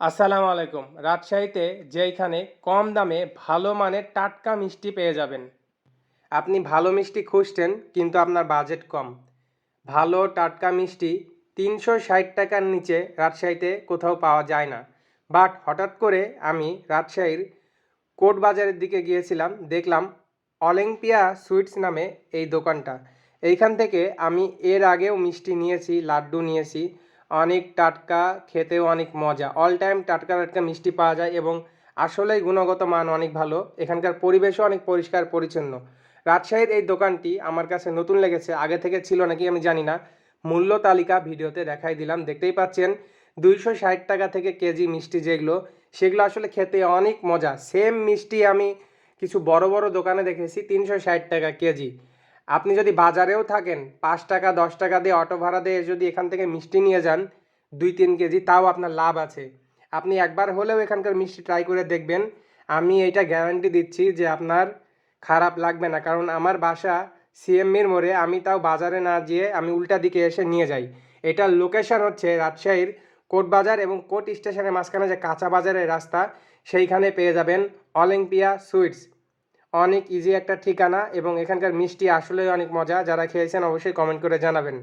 আসসালামু আলাইকুম। রাজশাহীতে যেইখানে কম দামে ভালো মানের টাটকা মিষ্টি পেয়ে যাবেন। আপনি ভালো মিষ্টি খুঁজছেন, কিন্তু আপনার বাজেট কম। ভালো টাটকা মিষ্টি তিনশো ষাট টাকার নিচে রাজশাহীতে কোথাও পাওয়া যায় না। বাট হঠাৎ করে আমি রাজশাহীর কোট বাজারের দিকে গিয়েছিলাম, দেখলাম অলিম্পিয়া সুইটস নামে এই দোকানটা। এইখান থেকে আমি এর আগেও মিষ্টি নিয়েছি, লাড্ডু নিয়েছি। অনেক টাটকা, খেতেও অনেক মজা। অল টাইম টাটকা টাটকা মিষ্টি পাওয়া যায় এবং আসলেই গুণগত মান অনেক ভালো। এখানকার পরিবেশও অনেক পরিষ্কার, পরিচ্ছন্ন। রাজশাহীর এই দোকানটি আমার কাছে নতুন লেগেছে, আগে থেকে ছিল নাকি আমি জানি না। মূল্য তালিকা ভিডিওতে দেখাই দিলাম। দেখতেই পাচ্ছেন, দুইশো ষাট টাকা থেকে কেজি মিষ্টি যেগুলো, সেগুলো আসলে খেতে অনেক মজা। সেম মিষ্টি আমি কিছু বড় বড় দোকানে দেখেছি, তিনশো ষাট টাকা কেজি। আপনি যদি বাজারেও থাকেন, পাঁচ টাকা, দশ টাকা দিয়ে অটো ভাড়া দিয়ে যদি এখান থেকে মিষ্টি নিয়ে যান, দুই, তিন কেজি, তাও আপনার লাভ আছে। আপনি একবার হলেও এখানকার মিষ্টি ট্রাই করে দেখবেন। আমি এইটা গ্যারান্টি দিচ্ছি যে আপনার খারাপ লাগবে না। কারণ আমার বাসা সিএমমির মোড়ে, আমি তাও বাজারে না যেয়ে আমি উল্টা দিকে এসে নিয়ে যাই। এটার লোকেশন হচ্ছে রাজশাহীর কোট বাজার এবং কোট স্টেশনের মাঝখানে যে কাঁচা বাজারের রাস্তা, সেইখানে পেয়ে যাবেন অলিম্পিয়া সুইটস। অনেক ইজি একটা ঠিকানা এবং এখানকার মিষ্টি আসলেই অনেক মজা। যারা খেয়েছেন অবশ্যই কমেন্ট করে জানাবেন।